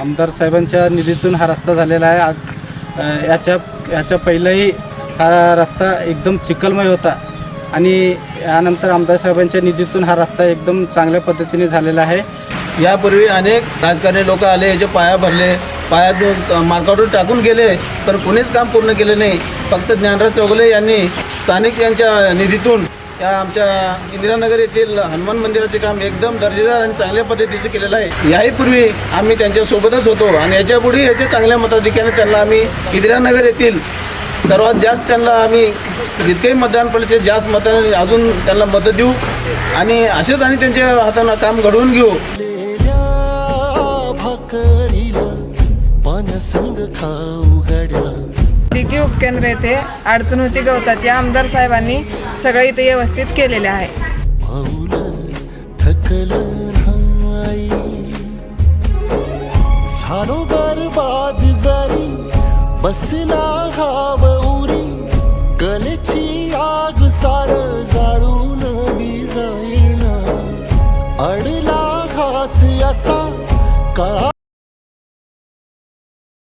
आमदार साहेबांच्या निधीतून हा रस्ता झालेला आहे. आज याच्या याच्या पहिलाही हा रस्ता एकदम चिखलमय होता आणि यानंतर आमदार साहेबांच्या निधीतून हा रस्ता एकदम चांगल्या पद्धतीने झालेला आहे. यापूर्वी अनेक राजकारणी लोक आले याचे पाया भरले पायात मार्कावरून टाकून गेले पण कोणीच काम पूर्ण केले नाही. फक्त ज्ञानराज चौगले यांनी स्थानिक यांच्या निधीतून या आमच्या इंदिरानगर येथील हनुमान मंदिराचे काम एकदम दर्जेदार आणि चांगल्या पद्धतीचे केलेलं आहे. याही पूर्वी आम्ही त्यांच्यासोबतच होतो आणि याच्यापुढे याच्या चांगल्या मताधिक्याने त्यांना आम्ही इंदिरानगर येथील सर्वात जास्त त्यांना आम्ही जितकेही मतदान पडले ते जास्त मताने अजून त्यांना मतं देऊ आणि असेच आणि त्यांच्या हातानं काम घडवून घेऊ. भकरी भाकरीला पानसंग खाऊ केंद्र येथे अडचण होती गवताची आमदार साहेबांनी सगळं इथे व्यवस्थित केलेले आहे. बसला हाव उरी कलेची आग सार जाळून बी जाईना अडला घास असा